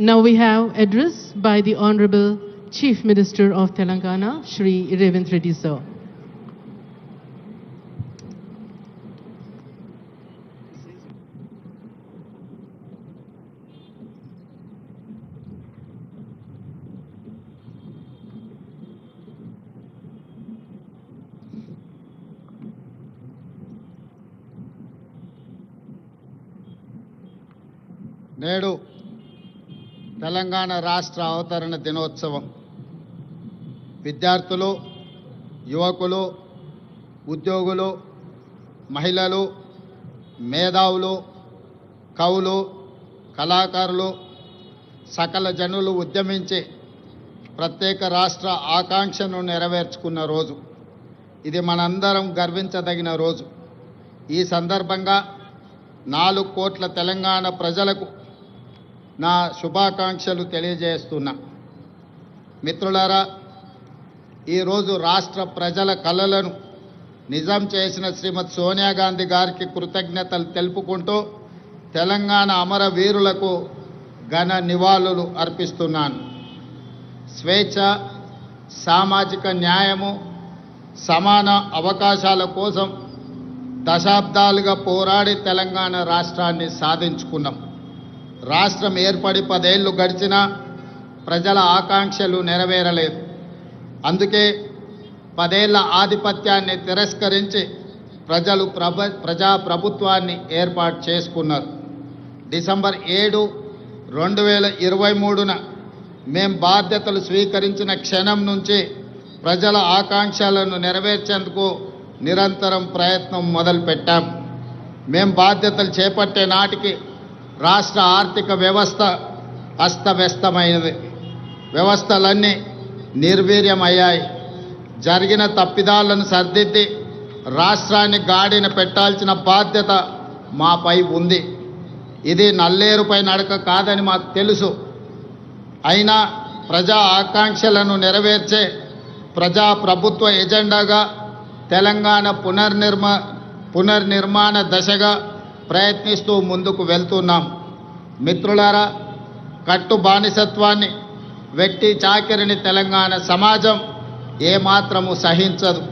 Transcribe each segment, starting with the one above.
Now we have address by the Honorable Chief Minister of Telangana, Shri Revant Reddy sir. నేడు తెలంగాణ రాష్ట్ర అవతరణ దినోత్సవం. విద్యార్థులు యువకులు ఉద్యోగులు మహిళలు మేధావులు కవులు కళాకారులు సకల జనులు ఉద్యమించే ప్రత్యేక రాష్ట్ర ఆకాంక్షను నెరవేర్చుకున్న రోజు. ఇది మనందరం గర్వించదగిన రోజు. ఈ సందర్భంగా నాలుగు కోట్ల తెలంగాణ ప్రజలకు నా శుభాకాంక్షలు తెలియజేస్తున్నా. మిత్రులారా ఈరోజు రాష్ట్ర ప్రజల కళలను నిజం చేసిన శ్రీమతి సోనియా గాంధీ గారికి కృతజ్ఞతలు తెలుపుకుంటూ తెలంగాణ అమరవీరులకు ఘన నివాళులు అర్పిస్తున్నాను. స్వేచ్ఛ సామాజిక న్యాయము సమాన అవకాశాల కోసం దశాబ్దాలుగా పోరాడి తెలంగాణ రాష్ట్రాన్ని సాధించుకున్నాం. రాష్ట్రం ఏర్పడి పదేళ్ళు గడిచినా ప్రజల ఆకాంక్షలు నెరవేరలేదు. అందుకే పదేళ్ళ ఆధిపత్యాన్ని తిరస్కరించి ప్రజలు ప్రభ ప్రజా ప్రభుత్వాన్ని ఏర్పాటు చేసుకున్నారు. డిసెంబర్ ఏడు రెండు వేల ఇరవై మూడున మేం బాధ్యతలు స్వీకరించిన క్షణం నుంచి ప్రజల ఆకాంక్షలను నెరవేర్చేందుకు నిరంతరం ప్రయత్నం మొదలుపెట్టాం. మేం బాధ్యతలు చేపట్టే నాటికి రాష్ట్ర ఆర్థిక వ్యవస్థ అస్తవ్యస్తమైనది. వ్యవస్థలన్నీ నిర్వీర్యమయ్యాయి. జరిగిన తప్పిదాలను సర్దిద్ది రాష్ట్రాన్ని గాడిన పెట్టాల్సిన బాధ్యత మాపై ఉంది. ఇది నల్లేరుపై నడక కాదని మాకు తెలుసు. అయినా ప్రజా ఆకాంక్షలను నెరవేర్చే ప్రజా ప్రభుత్వ ఎజెండాగా తెలంగాణ పునర్నిర్మ పునర్నిర్మాణ దశగా ప్రయత్నిస్తూ ముందుకు వెళ్తున్నాం. మిత్రులారా కట్టు బానిసత్వాన్ని వెట్టి చాకిరిని తెలంగాణ సమాజం ఏమాత్రము సహించదు.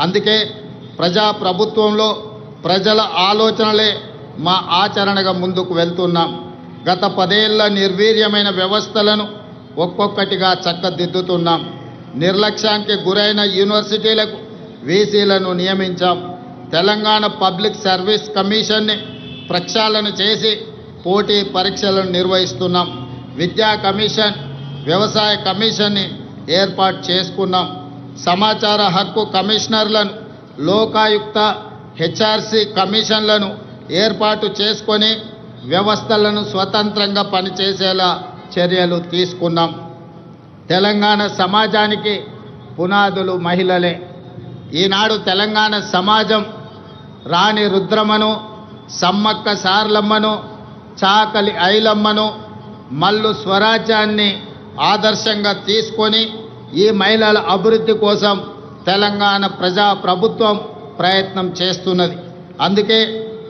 అందుకే ప్రజా ప్రభుత్వంలో ప్రజల ఆలోచనలే మా ఆచరణగా ముందుకు వెళ్తున్నాం. గత పదేళ్ళ నిర్వీర్యమైన వ్యవస్థలను ఒక్కొక్కటిగా చక్కదిద్దుతున్నాం. నిర్లక్ష్యానికి గురైన యూనివర్సిటీలకు వీసీలను నియమించాం. తెలంగాణ పబ్లిక్ సర్వీస్ కమిషన్ని ప్రక్షాళన చేసి పోటీ పరీక్షలను నిర్వహిస్తున్నాం. విద్యా కమిషన్ వ్యవసాయ కమిషన్ని ఏర్పాటు చేసుకున్నాం. సమాచార హక్కు కమిషనర్లను లోకాయుక్త హెచ్ఆర్సి కమిషన్లను ఏర్పాటు చేసుకొని వ్యవస్థలను స్వతంత్రంగా పనిచేసేలా చర్యలు తీసుకున్నాం. తెలంగాణ సమాజానికి పునాదులు మహిళలే. ఈనాడు తెలంగాణ సమాజం రాణి రుద్రమను సమ్మక్క సార్లమ్మను చాకలి ఐలమ్మను మల్లు స్వరాజ్యాన్ని ఆదర్శంగా తీసుకొని ఈ మహిళల అభివృద్ధి కోసం తెలంగాణ ప్రజా ప్రభుత్వం ప్రయత్నం చేస్తున్నది. అందుకే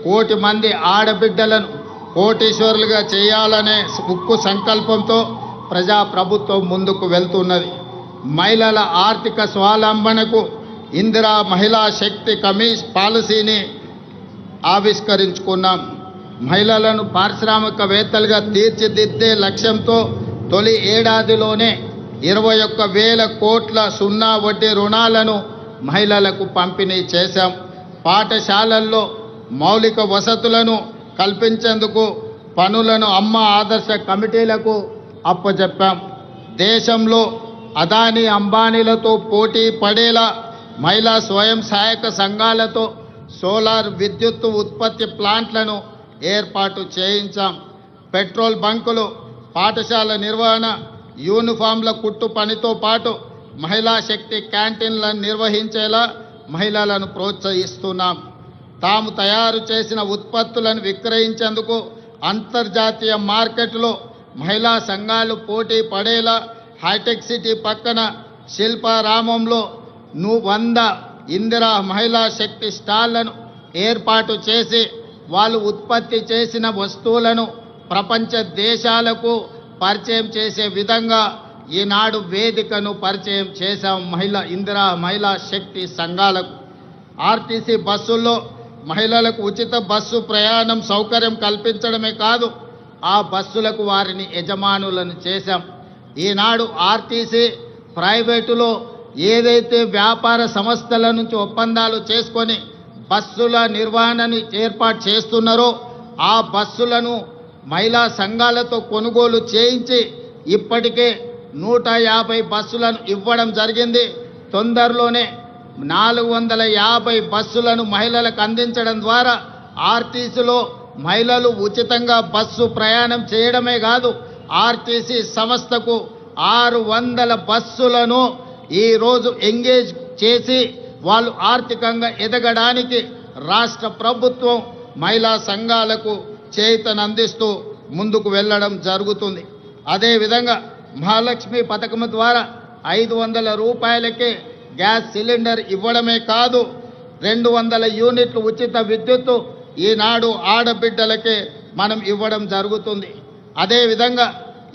కోటి మంది ఆడబిడ్డలను కోటీశ్వరులుగా చేయాలనే ఉక్కు సంకల్పంతో ప్రజా ప్రభుత్వం ముందుకు వెళ్తున్నది. మహిళల ఆర్థిక స్వావలంబనకు ఇందిరా మహిళా శక్తి కమిష్ పాలసీని ఆవిష్కరించుకున్నాం. మహిళలను పారిశ్రామికవేత్తలుగా తీర్చిదిద్దే లక్ష్యంతో తొలి ఏడాదిలోనే ఇరవై ఒక్క వేల కోట్ల సున్నా వడ్డీ రుణాలను మహిళలకు పంపిణీ చేశాం. పాఠశాలల్లో మౌలిక వసతులను కల్పించేందుకు పనులను అమ్మ ఆదర్శ కమిటీలకు అప్పచెప్పాం దేశంలో అదానీ అంబానీలతో పోటీ పడేలా మహిళా స్వయం సహాయక సంఘాలతో సోలార్ విద్యుత్ ఉత్పత్తి ప్లాంట్లను ఏర్పాటు చేయించాం. పెట్రోల్ బంకులు పాఠశాల నిర్వహణ యూనిఫామ్ల కుట్టు పనితో పాటు మహిళా శక్తి క్యాంటీన్లను నిర్వహించేలా మహిళలను ప్రోత్సహిస్తున్నాం. తాము తయారు చేసిన ఉత్పత్తులను విక్రయించేందుకు అంతర్జాతీయ మార్కెట్లో మహిళా సంఘాలు పోటీ పడేలా హైటెక్ సిటీ పక్కన శిల్పారామంలో ను వంద ఇందిరా మహిళా శక్తి స్టాళ్ళను ఏర్పాటు చేసి వాళ్ళు ఉత్పత్తి చేసిన వస్తువులను ప్రపంచ దేశాలకు పరిచయం చేసే విధంగా ఈనాడు వేదికను పరిచయం చేశాం మహిళా ఇందిరా మహిళా శక్తి సంఘాలకు. ఆర్టీసీ బస్సుల్లో మహిళలకు ఉచిత బస్సు ప్రయాణం సౌకర్యం కల్పించడమే కాదు ఆ బస్సులకు వారిని యజమానులను చేశాం. ఈనాడు ఆర్టీసీ ప్రైవేటులో ఏదైతే వ్యాపార సంస్థల నుంచి ఒప్పందాలు చేసుకొని బస్సుల నిర్వహణను ఏర్పాటు చేస్తున్నారో ఆ బస్సులను మహిళా సంఘాలతో కొనుగోలు చేయించి ఇప్పటికే నూట యాభై బస్సులను ఇవ్వడం జరిగింది. తొందరలోనే నాలుగు వందల యాభై బస్సులను మహిళలకు అందించడం ద్వారా ఆర్టీసీలో మహిళలు ఉచితంగా బస్సు ప్రయాణం చేయడమే కాదు ఆర్టీసీ సంస్థకు ఆరు వందల బస్సులను ఈరోజు ఎంగేజ్ చేసి వాళ్ళు ఆర్థికంగా ఎదగడానికి రాష్ట్ర ప్రభుత్వం మహిళా సంఘాలకు చేతను అందిస్తూ ముందుకు వెళ్ళడం జరుగుతుంది. అదేవిధంగా మహాలక్ష్మి పథకం ద్వారా ఐదు వందల రూపాయలకే గ్యాస్ సిలిండర్ ఇవ్వడమే కాదు రెండు వందల యూనిట్లు ఉచిత విద్యుత్తు ఈనాడు ఆడబిడ్డలకే మనం ఇవ్వడం జరుగుతుంది. అదేవిధంగా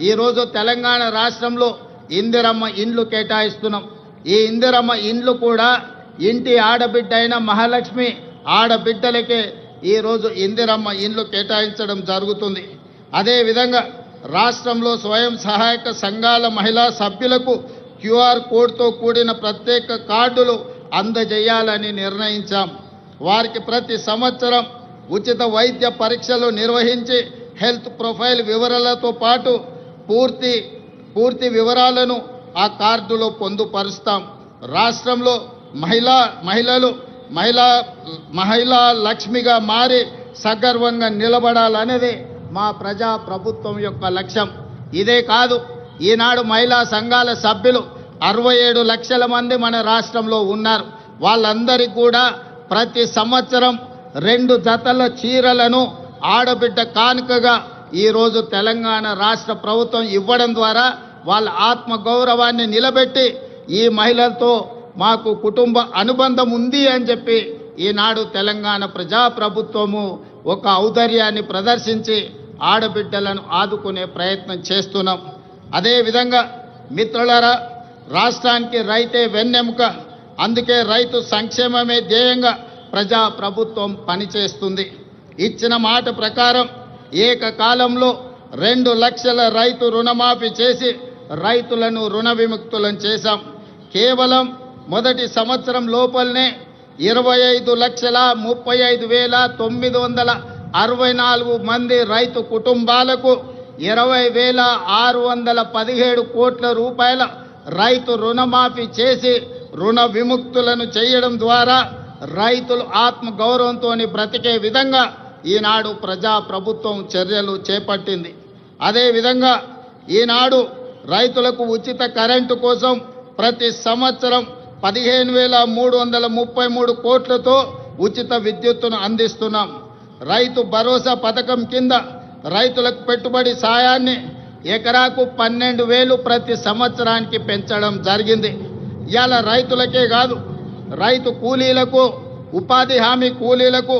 ఈరోజు తెలంగాణ రాష్ట్రంలో ఇందిరమ్మ ఇండ్లు కేటాయిస్తున్నాం. ఈ ఇందిరమ్మ ఇండ్లు కూడా ఇంటి ఆడబిడ్డ అయిన మహాలక్ష్మి ఆడబిడ్డలకే ఈరోజు ఇందిరమ్మ ఇండ్లు కేటాయించడం జరుగుతుంది. అదేవిధంగా రాష్ట్రంలో స్వయం సహాయక సంఘాల మహిళా సభ్యులకు క్యూఆర్ కోడ్తో కూడిన ప్రత్యేక కార్డులు అందజేయాలని నిర్ణయించాం. వారికి ప్రతి సంవత్సరం ఉచిత వైద్య పరీక్షలు నిర్వహించి హెల్త్ ప్రొఫైల్ వివరాలతో పాటు పూర్తి పూర్తి వివరాలను ఆ కార్డులో పొందుపరుస్తాం. రాష్ట్రంలో మహిళా మహిళలు మహిళా మహిళా లక్ష్మిగా మారి సగర్వంగా నిలబడాలనేది మా ప్రజా ప్రభుత్వం యొక్క లక్ష్యం. ఇదే కాదు ఈనాడు మహిళా సంఘాల సభ్యులు అరవై ఏడు లక్షల మంది మన రాష్ట్రంలో ఉన్నారు. వాళ్ళందరికీ కూడా ప్రతి సంవత్సరం రెండు జతల చీరలను ఆడబిడ్డ కానుకగా ఈరోజు తెలంగాణ రాష్ట్ర ప్రభుత్వం ఇవ్వడం ద్వారా వాళ్ళ ఆత్మ గౌరవాన్ని నిలబెట్టి ఈ మహిళలతో మాకు కుటుంబ అనుబంధం ఉంది అని చెప్పి ఈనాడు తెలంగాణ ప్రజాప్రభుత్వము ఒక ఔదర్యాన్ని ప్రదర్శించి ఆడబిడ్డలను ఆదుకునే ప్రయత్నం చేస్తున్నాం. అదేవిధంగా మిత్రులరా రాష్ట్రానికి రైతే వెన్నెముక అందుకే రైతు సంక్షేమమే ధ్యేయంగా ప్రజా ప్రభుత్వం పనిచేస్తుంది. ఇచ్చిన మాట ప్రకారం ఏకకాలంలో రెండు లక్షల రైతు రుణమాఫీ చేసి రైతులను రుణ విముక్తులను చేశాం. కేవలం మొదటి సంవత్సరం లోపలనే ఇరవై ఐదు లక్షల ముప్పై ఐదు వేల తొమ్మిది వందల అరవై నాలుగు మంది రైతు కుటుంబాలకు ఇరవై వేల ఆరు వందల పదిహేడు కోట్ల రూపాయల రైతు రుణమాఫీ చేసి రుణ విముక్తులను చేయడం ద్వారా రైతులు ఆత్మ గౌరవంతో బ్రతికే విధంగా ఈనాడు ప్రజా ప్రభుత్వం చర్యలు చేపట్టింది. అదేవిధంగా ఈనాడు రైతులకు ఉచిత కరెంటు కోసం ప్రతి సంవత్సరం పదిహేను వేల మూడు వందల ముప్పై మూడు కోట్లతో ఉచిత విద్యుత్తును అందిస్తున్నాం. రైతు భరోసా పథకం కింద రైతులకు పెట్టుబడి సాయాన్ని ఎకరాకు పన్నెండు వేలు ప్రతి సంవత్సరానికి పెంచడం జరిగింది. ఇవాళ రైతులకే కాదు రైతు కూలీలకు ఉపాధి హామీ కూలీలకు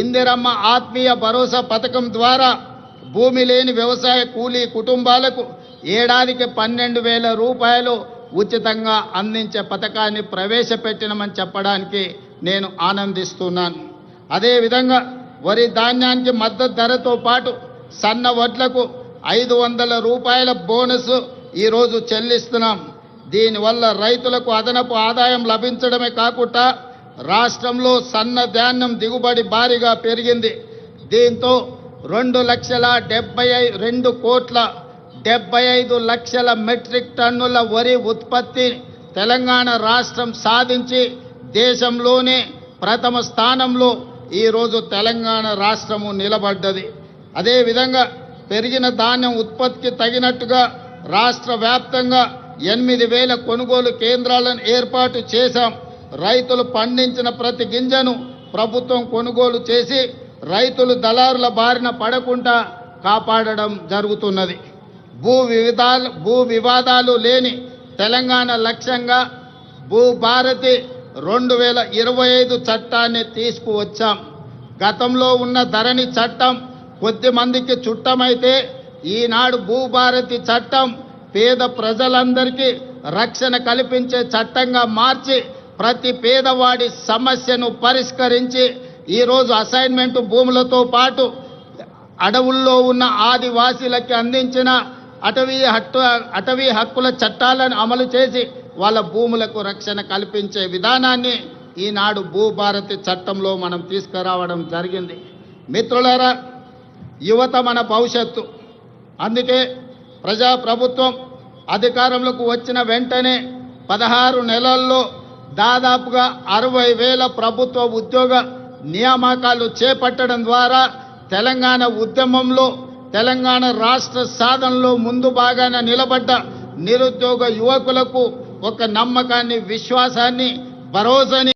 ఇందిరమ్మ ఆత్మీయ భరోసా పథకం ద్వారా భూమి లేని వ్యవసాయ కూలీ కుటుంబాలకు ఏడాదికి పన్నెండు వేల రూపాయలు ఉచితంగా అందించే పథకాన్ని ప్రవేశపెట్టినమని చెప్పడానికి నేను ఆనందిస్తున్నాను. అదేవిధంగా వరి ధాన్యానికి మద్దతు ధరతో పాటు సన్న వడ్లకు ఐదు వందల రూపాయల బోనస్ ఈరోజు చెల్లిస్తున్నాం. దీనివల్ల రైతులకు అదనపు ఆదాయం లభించడమే కాకుండా రాష్ట్రంలో సన్న ధాన్యం దిగుబడి భారీగా పెరిగింది. దీంతో రెండు లక్షల డెబ్బై రెండు కోట్ల డెబ్బై ఐదు లక్షల మెట్రిక్ టన్నుల వరి ఉత్పత్తి తెలంగాణ రాష్ట్రం సాధించి దేశంలోనే ప్రథమ స్థానంలో ఈరోజు తెలంగాణ రాష్ట్రము నిలబడ్డది. అదేవిధంగా పెరిగిన ధాన్యం ఉత్పత్తికి తగినట్టుగా రాష్ట్ర వ్యాప్తంగా ఎనిమిది వేల కొనుగోలు కేంద్రాలను ఏర్పాటు చేశాం. రైతులు పండించిన ప్రతి గింజను ప్రభుత్వం కొనుగోలు చేసి రైతులు దళారుల బారిన పడకుండా కాపాడడం జరుగుతున్నది. భూ వివిధాలు భూ వివాదాలు లేని తెలంగాణ లక్ష్యంగా భూభారతి రెండు వేల ఇరవై ఐదు చట్టాన్ని తీసుకువచ్చాం. గతంలో ఉన్న ధరణి చట్టం కొద్ది మందికి చుట్టమైతే ఈనాడు భూభారతి చట్టం పేద ప్రజలందరికీ రక్షణ కల్పించే చట్టంగా మార్చి ప్రతి పేదవాడి సమస్యను పరిష్కరించి ఈరోజు అసైన్మెంట్ భూములతో పాటు అడవుల్లో ఉన్న ఆదివాసీలకి అందించిన అటవీ హక్కు అటవీ హక్కుల చట్టాలను అమలు చేసి వాళ్ళ భూములకు రక్షణ కల్పించే విధానాన్ని ఈనాడు భూభారతి చట్టంలో మనం తీసుకురావడం జరిగింది. మిత్రులరా యువత మన భవిష్యత్తు. అందుకే ప్రజాప్రభుత్వం అధికారంలోకి వచ్చిన వెంటనే పదహారు నెలల్లో దాదాపుగా అరవై వేల ప్రభుత్వ ఉద్యోగ నియామకాలు చేపట్టడం ద్వారా తెలంగాణ ఉద్యమంలో తెలంగాణ రాష్ట్ర సాధనలో ముందు భాగాన నిలబడ్డ నిరుద్యోగ యువకులకు ఒక నమ్మకాన్ని విశ్వాసాన్ని భరోసాని